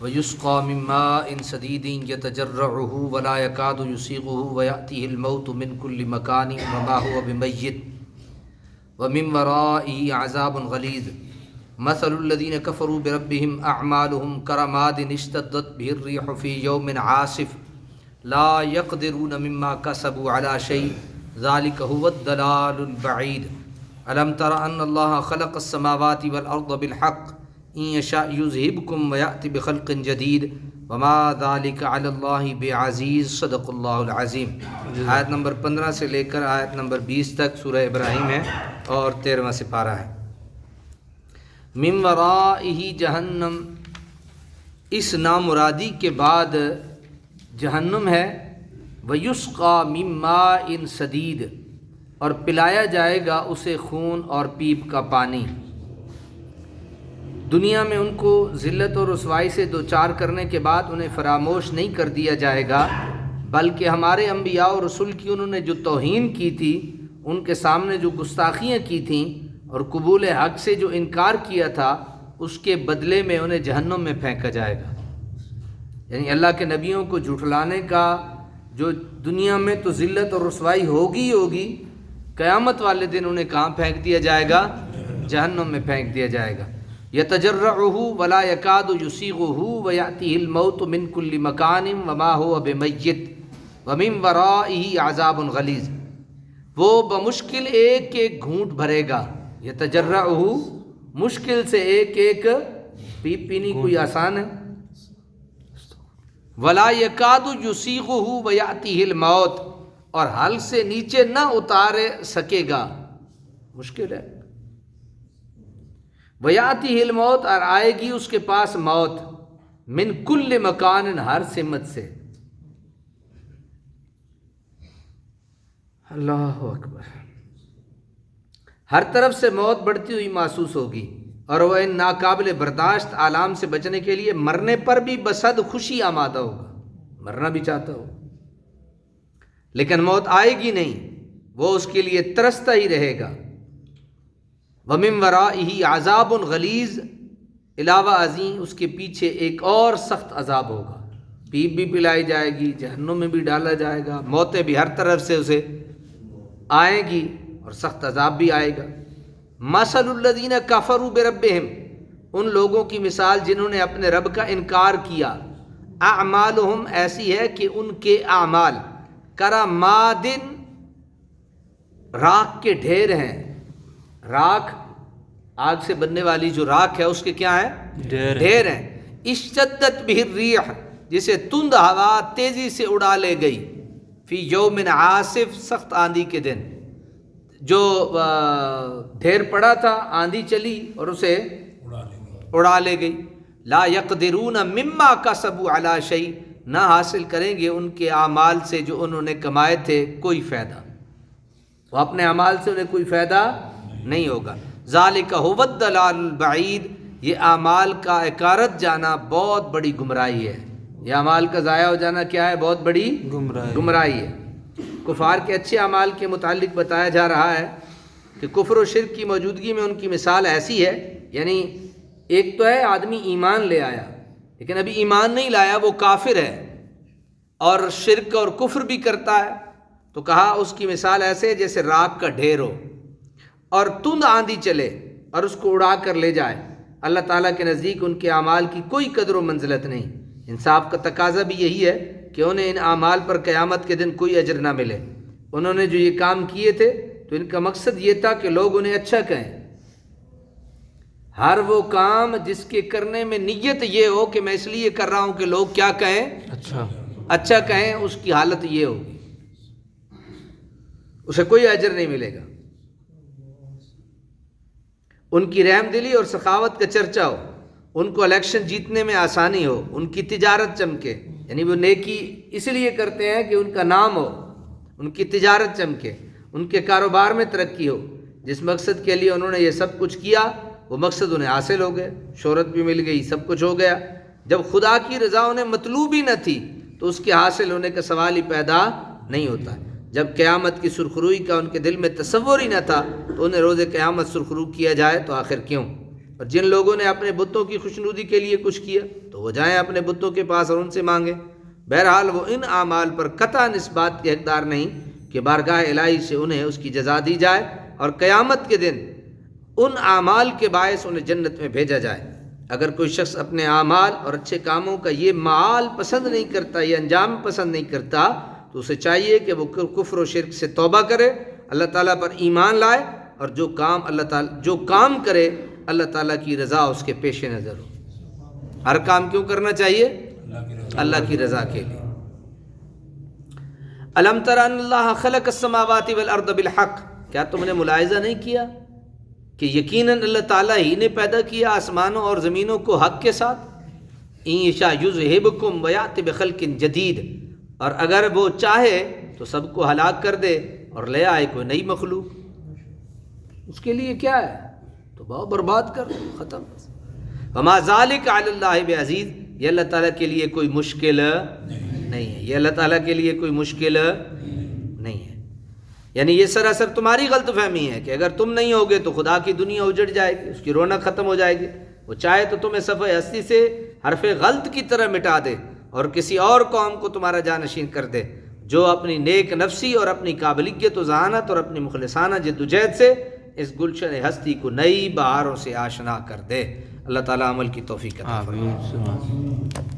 ويسقى من ماء سديد يتجرعه ولا يكاد يسيغه ويأتيه الموت من كل مكان وما هو بميت. ومن ورائه عذاب غليظ. مثل الذين كفروا بربهم أعمالهم كرماد اشتدت به الريح في يوم عاصف. لا يقدرون مما كسبوا على شيء. ذلك هو الدلال البعيد. ألم تر أن الله خلق السماوات والأرض بالحق؟ إن يشاء يذهبكم ويأتي بخلق جديد. وما ذلك على الله بعزيز. صدق اللہ العظیم آیت نمبر پندرہ سے لے کر آیت نمبر بیس تک سورہ ابراہیم ہے اور تیرہواں سپارہ ہے. من ورائہ جہنم. اس نامرادی کے بعد جہنم ہے. ویسقا مما ان سدید اور پلایا جائے گا اسے خون اور پیپ کا پانی. دنیا میں ان کو ذلت اور رسوائی سے دو چار کرنے کے بعد انہیں فراموش نہیں کر دیا جائے گا، بلکہ ہمارے انبیاء اور رسول کی انہوں نے جو توہین کی تھی، ان کے سامنے جو گستاخیاں کی تھیں اور قبول حق سے جو انکار کیا تھا، اس کے بدلے میں انہیں جہنم میں پھینکا جائے گا۔ یعنی اللہ کے نبیوں کو جھٹلانے کا جو دنیا میں تو ذلت اور رسوائی ہوگی ہوگی، قیامت والے دن انہیں کہاں پھینک دیا جائے گا؟ جہنم میں پھینک دیا جائے گا۔ یتجرعہ ولا یکاد یسیغہ ویاتی الموت من کل مکان وما هو بمیت ومن ورائہ عذاب غلیظ۔ وہ بمشکل ایک ایک گھونٹ بھرے گا۔ یتجرعہ مشکل سے ایک ایک پی پینی کوئی آسان ہے۔ ولا یکاد یسیغہ ویاتی الموت۔ اور حل سے نیچے نہ اتارے سکے گا۔ مشکل ہے۔ ویاتی ہل موت اور آئے گی اس کے پاس موت من کل مکان ہر سمت سے۔ اللہ اکبر۔ ہر طرف سے موت بڑھتی ہوئی محسوس ہوگی اور وہ ان ناقابل برداشت عالام سے بچنے کے لیے مرنے پر بھی بسد خوشی آمادہ ہوگا۔ مرنا بھی چاہتا ہو۔ لیکن موت آئے گی نہیں، وہ اس کے لیے ترستا ہی رہے گا۔ ومم ورا ہی عذاب الغلیز علاوہ ازیں اس کے پیچھے ایک اور سخت عذاب ہوگا۔ پیپ بھی پلائی جائے گی، جہنم میں بھی ڈالا جائے گا، موتیں بھی ہر طرف سے اسے آئیں گی اور سخت عذاب بھی آئے گا۔ مسل الدین کفر برب ان لوگوں کی مثال جنہوں نے اپنے رب کا انکار کیا۔ اعمالہم ایسی ہے کہ ان کے اعمال کرا مادن راکھ کے ڈھیر ہیں۔ راکھ آگ سے بننے والی جو راکھ ہے اس کے کیا ہیں؟ ڈھیر ہیں۔ اشتدت بھی ریح جسے تند ہوا تیزی سے اڑا لے گئی۔ فی یوم عاصف سخت آندھی کے دن۔ جو ڈھیر پڑا تھا آندھی چلی اور اسے اڑا لے گئی۔ لا یقدرون مما کا سبو علا شعی نہ حاصل کریں گے ان کے اعمال سے جو انہوں نے کمائے تھے کوئی فائدہ۔ وہ اپنے اعمال سے انہیں کوئی فائدہ نہیں ہوگا۔ ذالک حوت دلال البعید یہ اعمال کا اکارت جانا بہت بڑی گمراہی ہے۔ یہ اعمال کا ضائع ہو جانا کیا ہے؟ بہت بڑی گمراہی۔ گمراہی ہے۔ کفار کے اچھے اعمال کے متعلق بتایا جا رہا ہے کہ کفر و شرک کی موجودگی میں ان کی مثال ایسی ہے یعنی ایک تو ہے آدمی ایمان لے آیا لیکن ابھی ایمان نہیں لایا وہ کافر ہے۔ اور شرک اور کفر بھی کرتا ہے۔ تو کہا اس کی مثال ایسے جیسے راک کا ڈھیر ہو۔ اور تند آندھی چلے اور اس کو اڑا کر لے جائے۔ اللہ تعالیٰ کے نزدیک ان کے اعمال کی کوئی قدر و منزلت نہیں۔ انصاف کا تقاضا بھی یہی ہے کہ انہیں ان اعمال پر قیامت کے دن کوئی اجر نہ ملے۔ انہوں نے جو یہ کام کیے تھے تو ان کا مقصد یہ تھا کہ لوگ انہیں اچھا کہیں۔ ہر وہ کام جس کے کرنے میں نیت یہ ہو کہ میں اس لیے کر رہا ہوں کہ لوگ کیا کہیں۔ اچھا۔ اچھا کہیں اس کی حالت یہ ہوگی۔ اسے کوئی اجر نہیں ملے گا۔ ان کی رحم دلی اور سخاوت کا چرچا ہو، ان کو الیکشن جیتنے میں آسانی ہو، ان کی تجارت چمکے۔ یعنی وہ نیکی اس لیے کرتے ہیں کہ ان کا نام ہو، ان کی تجارت چمکے، ان کے کاروبار میں ترقی ہو۔ جس مقصد کے لیے انہوں نے یہ سب کچھ کیا، وہ مقصد انہیں حاصل ہو گئے، شہرت بھی مل گئی، سب کچھ ہو گیا۔ جب خدا کی رضا انہیں مطلوب ہی نہ تھی، تو اس کے حاصل ہونے کا سوال ہی پیدا نہیں ہوتا۔ جب قیامت کی سرخروئی کا ان کے دل میں تصور ہی نہ تھا تو انہیں روز قیامت سرخرو کیا جائے تو آخر کیوں؟ اور جن لوگوں نے اپنے بتوں کی خوشنودی کے لیے کچھ کیا تو وہ جائیں اپنے بتوں کے پاس اور ان سے مانگیں۔ بہرحال وہ ان اعمال پر قطع اس بات کے حقدار نہیں کہ بارگاہ الہی سے انہیں اس کی جزا دی جائے اور قیامت کے دن ان اعمال کے باعث انہیں جنت میں بھیجا جائے۔ اگر کوئی شخص اپنے اعمال اور اچھے کاموں کا یہ معال پسند نہیں کرتا، یہ انجام پسند نہیں کرتا تو اسے چاہیے کہ وہ کفر و شرک سے توبہ کرے، اللہ تعالیٰ پر ایمان لائے اور جو کام اللہ تعالیٰ جو کام کرے، اللہ تعالیٰ کی رضا اس کے پیش نظر ہو۔ ہر کام کیوں کرنا چاہیے؟ اللہ کی رضا کے لیے۔ علم تر اللہ خلق السماوات والارض بالحق۔ کیا تم نے ملاحظہ نہیں کیا کہ یقیناً اللہ تعالیٰ ہی نے پیدا کیا آسمانوں اور زمینوں کو حق کے ساتھ؟ این شاہ یذہبکم ویات بخلق جدید۔ اور اگر وہ چاہے تو سب کو ہلاک کر دے اور لے آئے کوئی نئی مخلوق۔ اس کے لیے کیا ہے؟ تو بہت برباد کر، ختم۔ وما ذالک علی اللہ بعزیز یہ اللہ تعالیٰ کے لیے کوئی مشکل نہیں ہے۔ یہ اللہ تعالیٰ کے لیے کوئی مشکل نہیں ہے۔ یعنی یہ سراسر تمہاری غلط فہمی ہے کہ اگر تم نہیں ہوگے تو خدا کی دنیا اجڑ جائے گی، اس کی رونق ختم ہو جائے گی۔ وہ چاہے تو تمہیں صفحہ ہستی سے حرف غلط کی طرح مٹا دے۔ اور کسی اور قوم کو تمہارا جانشین کر دے، جو اپنی نیک نفسی اور اپنی قابلیت و ذہانت اور اپنی مخلصانہ جد و جہد سے اس گلشن ہستی کو نئی بہاروں سے آشنا کر دے۔ اللہ تعالیٰ عمل کی توفیق عطا فرمائے۔